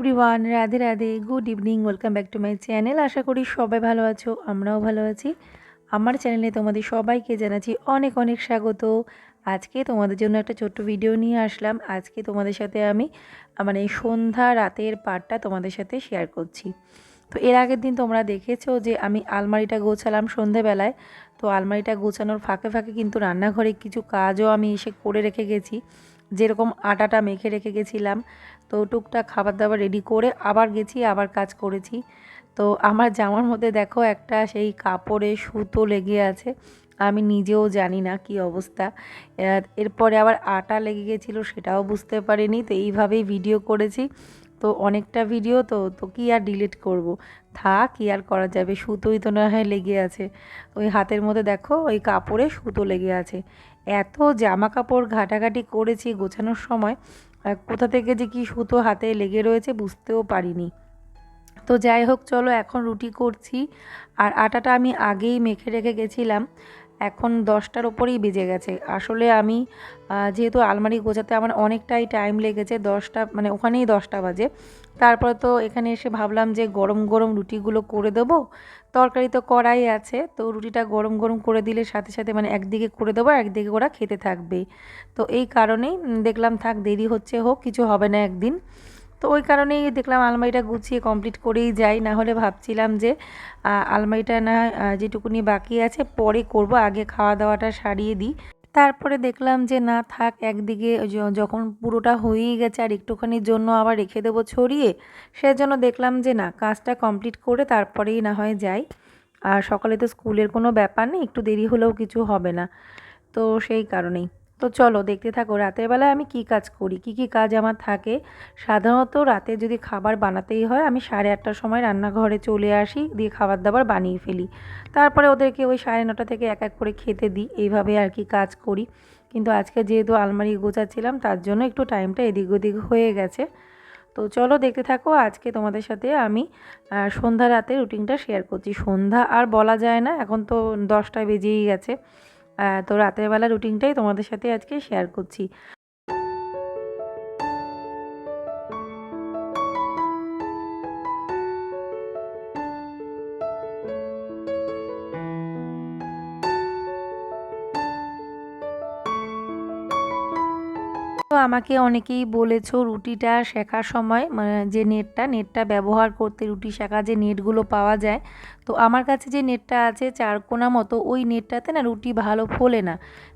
Everyone Radhe Radhe good evening welcome back to my channel আশা করি সবাই ভালো আছো, আমরাও ভালো আছি। আমার চ্যানেলে তোমাদের সবাইকে জানাচ্ছি অনেক অনেক স্বাগত। আজকে তোমাদের জন্য একটা ছোট্ট ভিডিও নিয়ে আসলাম। আজকে তোমাদের সাথে আমি মানে সন্ধ্যা রাতের পার্টটা তোমাদের সাথে শেয়ার করছি। তো এর আগের দিন তোমরা দেখেছ যে আমি আলমারিটা গোছালাম সন্ধেবেলায়। তো আলমারিটা গোছানোর ফাঁকে ফাঁকে কিন্তু রান্নাঘরে কিছু কাজও আমি এসে করে রেখে গেছি। যেরকম আটাটা মেখে রেখে গেছিলাম, তো টুকটাক খাবার দাবার রেডি করে আবার গেছি, আবার কাজ করেছি। তো আমার জামার মধ্যে দেখো একটা সেই কাপড়ে সুতো লেগে আছে, আমি নিজেও জানি না কি অবস্থা। এরপরে আবার আটা লেগে গেছিল সেটাও বুঝতে পারিনি, তো এইভাবেই ভিডিও করেছি। তো অনেকটা ভিডিও তো তো কি আর ডিলিট করব। থাক, কি আর করা যাবে? সুতোই তো না হয় লেগে আছে। ওই হাতের মধ্যে দেখো, ওই কাপড়ে সুতো লেগে আছে। এত জামা কাপড় ঘাটাঘাটি করেছি গোছানোর সময় কোথা থেকে যে কি সুতো হাতে লেগে রয়েছে বুঝতেও পারিনি। তো যাই হোক, চলো এখন রুটি করছি। আর আটাটা আমি আগেই মেখে রেখে গেছিলাম। এখন দশটার ওপরেই বেজে গেছে। আসলে আমি যেহেতু আলমারি গোছাতে আমার অনেকটাই টাইম লেগেছে, দশটা মানে ওখানেই দশটা বাজে। তারপরে তো এখানে এসে ভাবলাম যে গরম গরম রুটিগুলো করে দেবো। তরকারি তো করাই আছে, তো রুটিটা গরম গরম করে দিলে সাথে সাথে মানে একদিকে করে দেবো একদিকে ওরা খেতে থাকবে তো এই কারণেই দেখলাম থাক দেরি হচ্ছে হোক, কিছু হবে না একদিন। তো ওই কারণেই দেখলাম আলমারিটা গুছিয়ে কমপ্লিট করেই যাই। না হলে ভাবছিলাম যে আলমারিটা না যেটুকুনি বাকি আছে, পরে করব, আগে খাওয়া দাওয়াটা সারিয়ে দিই। তারপরে দেখলাম যে, না, থাক, একদিকে যখন পুরোটা হয়েই গেছে আর একটুখানির জন্য আবার রেখে দেবো ছড়িয়ে, সেজন্য দেখলাম যে, না, কাজটা কমপ্লিট করে তারপরেই না হয় যাই। আর সকালে তো স্কুলের কোনো ব্যাপার নেই, একটু দেরি হলেও কিছু হবে না। তো সেই কারণেই। তো চলো দেখতে থাকো, রাতের বেলায় আমি কি কাজ করি? কি কি কাজ আমার থাকে? সাধারণত রাতে যদি খাবার বানাতেই হয়, আমি সাড়ে আটটার সময় রান্নাঘরে চলে আসি, দিয়ে খাবার দাবার বানিয়ে ফেলি। তারপরে ওদেরকে ওই সাড়ে নটা থেকে এক এক করে খেতে দিই, এইভাবে আর কি কাজ করি। কিন্তু আজকে যেহেতু আলমারি গোছাচ্ছিলাম, তার জন্য একটু টাইমটা এদিক ওদিক হয়ে গেছে। তো চলো দেখতে থাকো, আজকে তোমাদের সাথে আমি সন্ধ্যা রাতে রুটিনটা শেয়ার করছি। সন্ধ্যা আর বলা যায় না, এখন তো দশটা বেজেই গেছে। তো রাতের বেলা রুটিনটাই তোমাদের সাথে আজকে শেয়ার করছি। তো আমাকে অনেকেই বলেছ রুটিটা শেখার সময় মানে যে নেটটা নেটটা ব্যবহার করতে রুটি শেখা, যে নেটগুলো পাওয়া যায়। তো আমার কাছে যে নেটটা আছে চারকোনা মতো, ওই নেটটাতে না রুটি ভালো ফোলে না।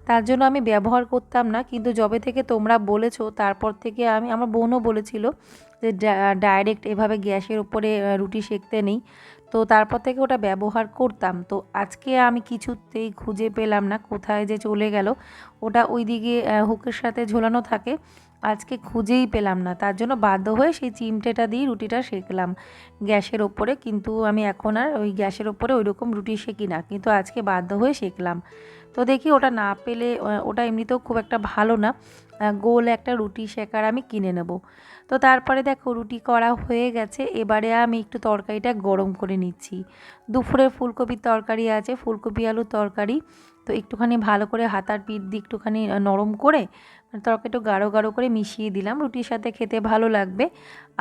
তার জন্য আমি ব্যবহার করতাম না, কিন্তু যবে থেকে তোমরা বলেছ, তারপর থেকে আমি, আমার বোনও বলেছিল যে ডাইরেক্ট এভাবে গ্যাসের উপরে রুটি সেঁকতে নেই। তো তারপর থেকে ওটা ব্যবহার করতাম। তো আজকে আমি কিছুতেই খুঁজে পেলাম না কোথায় যে চলে গেল। ওটা ওই দিকে হুকের সাথে ঝোলানো থাকে। আজকে খুঁজেই পেলাম না। তার জন্য বাধ্য হয়ে সেই চিমটেটা দিয়ে রুটিটা সেঁকলাম গ্যাসের ওপরে। কিন্তু আমি এখন আর ওই গ্যাসের ওপরে ওই রকম রুটি সেঁকি না। কিন্তু আজকে বাধ্য হয়ে সেঁকলাম। তো দেখি ওটা না পেলে ওটা এমনিতেও খুব একটা ভালো না। গোল একটা রুটি শেখার আমি কিনে নেব। তো তারপরে দেখো রুটি করা হয়ে গেছে, এবারে আমি একটু তরকারিটা গরম করে নিচ্ছি। দুপুরে ফুলকপির তরকারি আছে, ফুলকপি, আলুর তরকারি। তো একটুখানি ভালো করে হাতার পিঠ দিয়ে একটুখানি নরম করে তরকারিটা গাঢ় গাঢ় করে মিশিয়ে দিলাম। রুটির সাথে খেতে ভালো লাগবে।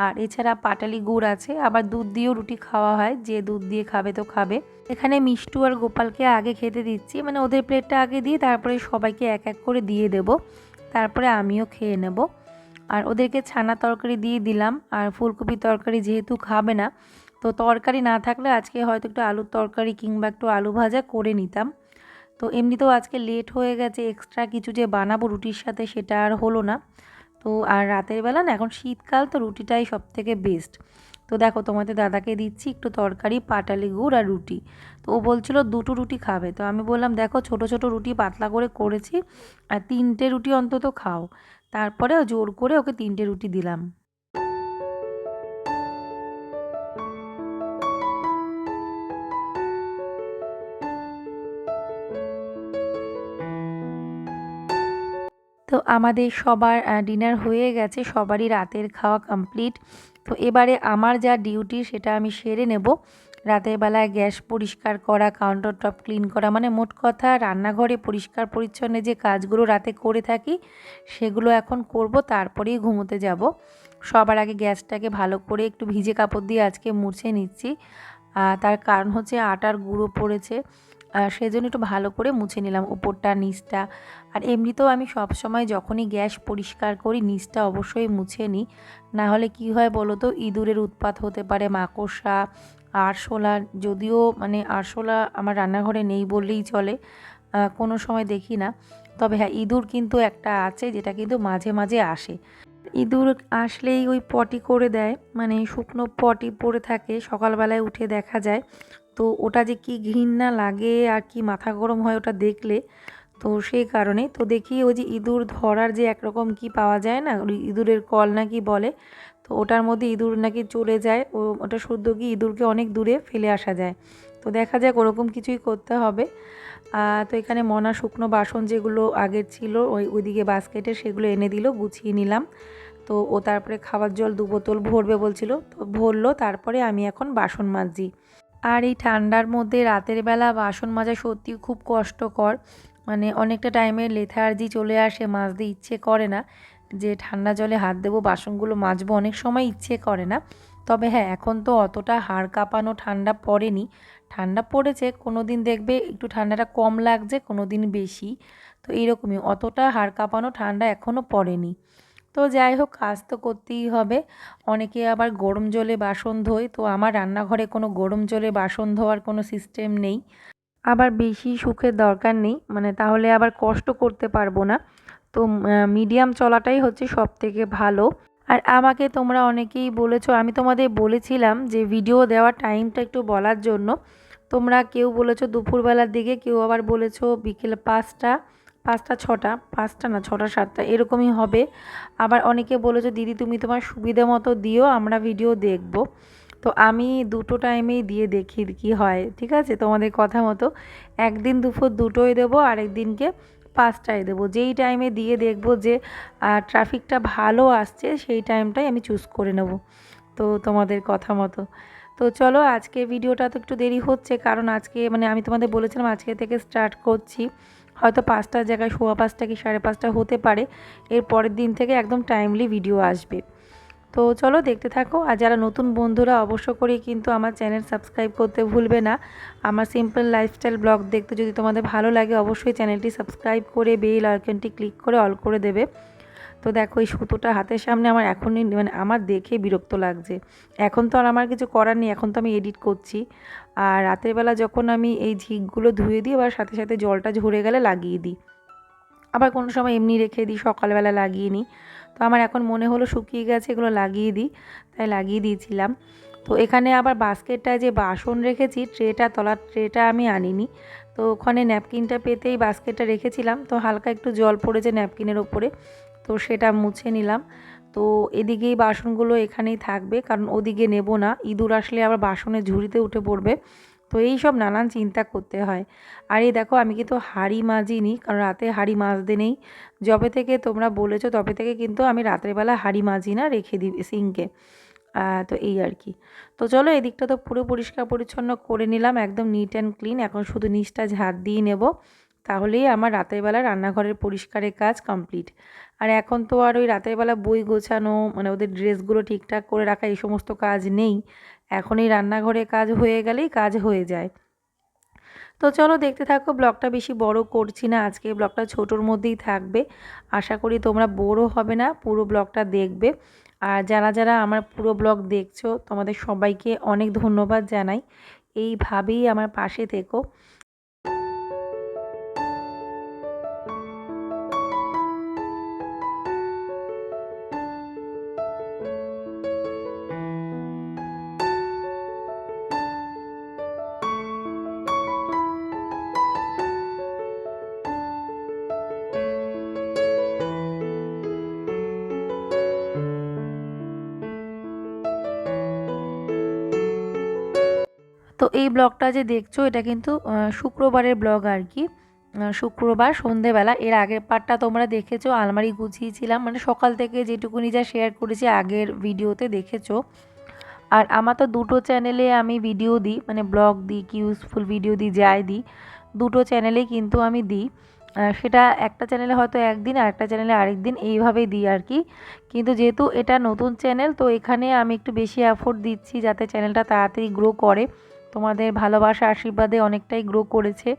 আর এছাড়া পাটালি গুড় আছে, আবার দুধ দিয়েও রুটি খাওয়া হয়, যে দুধ দিয়ে খাবে তো খাবে। এখানে মিষ্টু আর গোপালকে আগে খেতে দিচ্ছি মানে ওদের প্লেটটা আগে দিয়ে তারপরে সবাইকে এক এক করে দিয়ে দেব। তারপরে আমিও খেয়ে নেব। আর ওদেরকে ছানা তরকারি দিয়ে দিলাম। আর ফুলকপি তরকারি যেহেতু খাবে না, তো তরকারি না থাকলে আজকে হয়তো একটু আলুর তরকারি কিংবা একটু আলু ভাজা করে নিতাম। তো এমনিতেও আজকে লেট হয়ে গেছে এক্সট্রা কিছু যে বানাবো রুটির সাথে সেটা আর হলো না। তো আর রাতের বেলা না, এখন শীতকাল তো রুটিটাই সব থেকে বেস্ট তো দেখো তোমাদের দাদাকে দিচ্ছি একটু তরকারি, পাটালি গুড় আর রুটি। তো ও বলছিল দুটো রুটি খাবে। তো আমি বললাম, দেখো ছোট ছোট রুটি পাতলা করে করেছি আর তিনটে রুটি অন্তত খাও। তারপরে জোর করে ওকে তিনটে রুটি দিলাম। তো আমাদের সবার ডিনার হয়ে গেছে, সবারই রাতের খাওয়া কমপ্লিট তো এবারে আমার যা ডিউটি সেটা আমি সেরে নেব। রাতের বেলায় গ্যাস পরিষ্কার করা কাউন্টার টপ ক্লিন করা মানে মোট কথা রান্নাঘরে পরিষ্কার পরিচ্ছন্ন যে কাজগুলো রাতে করে থাকি, সেগুলো এখন করব, তারপরেই ঘুমোতে যাব। সবার আগে গ্যাসটাকে ভালো করে একটু ভিজে কাপড় দিয়ে আজকে মুছে নিচ্ছি। তার কারণ হচ্ছে আটার গুঁড়ো পড়েছে। আহ, সেজন্য একটু ভালো করে মুছে নিলাম উপরটা নিচটা। আর এমনিতেও আমি সব সময় যখনই গ্যাস পরিষ্কার করি নিচটা অবশ্যই মুছে নিই। না হলে কি হয় বলো তো ইঁদুরের উৎপাত হতে পারে মাকড়সা আরশোলা। যদিও মানে আরশোলা আমার রান্নাঘরে নেই বললেই চলে কোনো সময় দেখি না। তবে হ্যাঁ ইঁদুর কিন্তু একটা আছে যেটা কিন্তু মাঝে মাঝে আসে। ইঁদুর আসলেই ওই পটি করে দেয় মানে শুকনো পটি পড়ে থাকে সকালবেলায় উঠে দেখা যায়। তো ওটা যে কি ঘৃণা লাগে আর কি মাথা গরম হয় ওটা দেখলে, তো সেই কারণে তো দেখি ওই যে ইঁদুর ধরার যে একরকম কি পাওয়া যায় না ইঁদুরের কল নাকি বলে, তো ওটার মধ্যে ইঁদুর নাকি চলে যায়। ও, ওটা শুদ্ধ কি ইঁদুরকে অনেক দূরে ফেলে আসা যায়। তো দেখা যাক ওরকম কিছুই করতে হবে। তো এখানে মনা শুকনো বাসন যেগুলো আগের ছিল, ওই, ওইদিকে বাস্কেটে সেগুলো এনে দিল, গুছিয়ে নিলাম। তো ও তারপরে খাবার জল দু বোতল ভরবে বলছিল, তো ভরলো, তারপরে আমি এখন বাসন মাজছি। আর এই ঠান্ডার মধ্যে রাতের বেলা বাসন মাজা সত্যি খুব কষ্টকর। মানে অনেকটা টাইমে লেথার্জি চলে আসে, মাজতে ইচ্ছে করে না। যে ঠান্ডা জলে হাত দেবো, বাসনগুলো মাজবো, অনেক সময় ইচ্ছে করে না। তবে হ্যাঁ এখন তো অতটা হাড় কাঁপানো ঠান্ডা পড়েনি। ঠান্ডা পড়েছে কোনো দিন দেখবে একটু ঠান্ডাটা কম লাগছে কোনো দিন বেশি। তো এইরকমই, অতটা হাড় কাঁপানো ঠান্ডা এখনও পড়েনি। তো যাই হোক, কাজ তো করতেই হবে। অনেকে আবার গরম জলে বাসন ধোয়, তো আমার রান্নাঘরে কোনো গরম জলে বাসন ধোয়ার কোনো সিস্টেম নেই। আবার বেশি সুখের দরকার নেই মানে তাহলে আবার কষ্ট করতে পারব না। তো মিডিয়াম চলাটাই হচ্ছে সব থেকে ভালো। আর আমাকে তোমরা অনেকেই বলেছ, আমি তোমাদের বলেছিলাম যে ভিডিও দেওয়ার টাইমটা একটু বলার জন্য। তোমরা কেউ বলেছ দুপুরবেলার দিকে, কেউ আবার বলেছ বিকেল পাঁচটা। পাঁচটা, ছটা, পাঁচটা না, ছটা, সাতটা, এরকমই হবে। আবার অনেকে বলেছ, দিদি, তুমি তোমার সুবিধা মতো দিও, আমরা ভিডিও দেখব। তো আমি দুটো টাইমেই দিয়ে দেখি কি হয়, ঠিক আছে? তোমাদের কথা মতো। একদিন দুপুর দুটোই দেবো, আরেক দিনকে পাঁচটায় দেবো। যেই টাইমে দিয়ে দেখব যে ট্রাফিকটা ভালো আসছে, সেই টাইমটাই আমি চুজ করে নেব। তো তোমাদের কথা মতো। তো চলো আজকে ভিডিওটা তো একটু দেরি হচ্ছে, কারণ আজকে মানে আমি তোমাদের বলেছিলাম, আজকে থেকে স্টার্ট করছি। হয়তো পাঁচটার জায়গায় সোয়া পাঁচটা কি সাড়ে পাঁচটা হতে পারে। এর পরের দিন থেকে একদম টাইমলি ভিডিও আসবে। তো চলো দেখতে থাকো। আর যারা নতুন বন্ধুরা অবশ্য করে কিন্তু আমার চ্যানেল সাবস্ক্রাইব করতে ভুলবে না। আমার সিম্পল লাইফস্টাইল ব্লগ দেখতে যদি তোমাদের ভালো লাগে, অবশ্যই চ্যানেলটি সাবস্ক্রাইব করে বেল আইকনটি ক্লিক করে অল করে দেবে। তো দেখো, এই সুতোটা হাতের সামনে আমার এখনই মানে আমার দেখে বিরক্ত লাগছে। এখন তো আর আমার কিছু করার নেই, এখন তো আমি এডিট করছি। আর রাতের বেলা যখন আমি এই ঝিকগুলো ধুয়ে দিই, আবার সাথে সাথে জলটা ঝরে গেলে লাগিয়ে দিই। আবার কোনো সময় এমনি রেখে দিই, সকালবেলা লাগিয়ে নিই। তো আমার এখন মনে হলো শুকিয়ে গেছে, এগুলো লাগিয়ে দিই, তাই লাগিয়ে দিয়েছিলাম। তো এখানে আবার বাস্কেটটায় যে বাসন রেখেছি, ট্রেটা, তলার ট্রেটা আমি আনিনি। তো ওখানে ন্যাপকিনটা পেতেই বাস্কেটটা রেখেছিলাম। তো হালকা একটু জল পড়েছে ন্যাপকিনের ওপরে। তো সেটা মুছে নিলাম। তো এদিকেই বাসনগুলো এখানেই থাকবে, কারণ ওদিকে নেব না। ইঁদুর আসলে আবার বাসনের ঝুড়িতে উঠে পড়বে। তো এই সব নানান চিন্তা করতে হয়। আর এই দেখো, আমি কিন্তু হাঁড়ি মাজিনি, কারণ রাতে হাঁড়ি মাজতে নেই। যবে থেকে তোমরা বলেছ, তবে থেকে কিন্তু আমি রাত্রেবেলা হাঁড়ি মাজি না, রেখে দিই সিঙ্কে। তো এই আর কি। তো চলো এদিকটা তো পুরো পরিষ্কার পরিচ্ছন্ন করে নিলাম, একদম নিট অ্যান্ড ক্লিন এখন শুধু নিচটা ঝাড় দিয়ে নেব, তাহলেই আমার রাতের বেলা রান্নাঘরের পরিষ্কারের কাজ কমপ্লিট আর এখন তো আর ওই রাতের বেলা বই গোছানো মানে ওদের ড্রেসগুলো ঠিকঠাক করে রাখা, এই সমস্ত কাজ নেই। এখন এই রান্নাঘরে কাজ হয়ে গেলেই কাজ হয়ে যায়। তো চলো দেখতে থাকো, ব্লগটা বেশি বড় করছি না, আজকে ব্লগটা ছোটোর মধ্যেই থাকবে। আশা করি তোমরা বোরও হবে না, পুরো ব্লগটা দেখবে। আর যারা যারা আমার পুরো ব্লগ দেখছ, তোমাদের সবাইকে অনেক ধন্যবাদ জানাই। এইভাবেই আমার পাশে থেকো। তো এই ব্লগটা যে দেখছ, এটা কিন্তু শুক্রবারের ব্লগ আর কি শুক্রবার সন্ধেবেলা, এর আগের পার্টটা তোমরা দেখেছ, আলমারি গুছিয়েছিলাম মানে সকাল থেকে যেটুকুনি যা শেয়ার করেছি, আগের ভিডিওতে দেখেছ। আর আমার তো দুটো চ্যানেলে আমি ভিডিও দিই মানে ব্লগ দিই, কি ইউজফুল ভিডিও দিই, যাই দিই, দুটো চ্যানেলেই কিন্তু আমি দিই। সেটা একটা চ্যানেলে হয়তো একদিন, আর একটা চ্যানেলে আরেক দিন, এইভাবেই দিই আর কি কিন্তু যেহেতু এটা নতুন চ্যানেল তো এখানে আমি একটু বেশি এফোর্ট দিচ্ছি, যাতে চ্যানেলটা তাড়াতাড়ি গ্রো করে। তোমাদের ভালোবাসা আশীর্বাদে অনেকটাই গ্রো করেছে।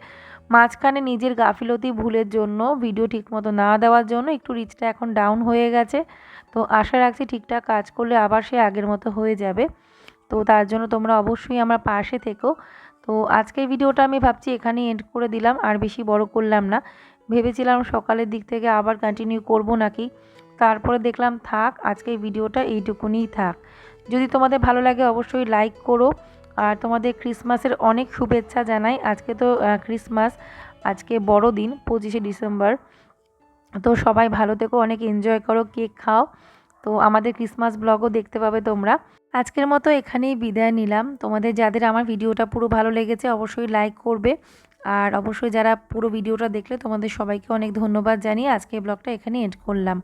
মাঝখানে নিজের গাফিলতি ভুলের জন্য ভিডিও ঠিকমতো না দেওয়ার জন্য একটু রিচটা এখন ডাউন হয়ে গেছে। তো আশা রাখছি ঠিকঠাক কাজ করলে আবার সে আগের মতো হয়ে যাবে। তো তার জন্য তোমরা অবশ্যই আমার পাশে থেকো। তো আজকের ভিডিওটা আমি ভাবছি এখানেই এন্ড করে দিলাম, আর বেশি বড় করলাম না। ভেবেছিলাম সকালের দিক থেকে আবার কন্টিনিউ করব নাকি? তারপরে দেখলাম, থাক, আজকের ভিডিওটা এইটুকুনিই থাক। যদি তোমাদের ভালো লাগে অবশ্যই লাইক করো। আর তোমাদের ক্রিসমাসের অনেক শুভেচ্ছা জানাই। আজকে তো ক্রিসমাস, আজকে বড় দিন পঁচিশে ডিসেম্বর। তো সবাই ভালো থেকো, অনেক এনজয় করো, কেক খাও। তো আমাদের ক্রিসমাস ব্লগও দেখতে পাবে তোমরা। আজকের মতো এখানেই বিদায় নিলাম। তোমাদের যাদের আমার ভিডিওটা পুরো ভালো লেগেছে, অবশ্যই লাইক করবে। আর অবশ্যই যারা পুরো ভিডিওটা দেখলে, তোমাদের সবাইকে অনেক ধন্যবাদ জানিয়ে আজকে ব্লগটা এখানে এন্ড করলাম।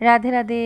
রাধে রাধে।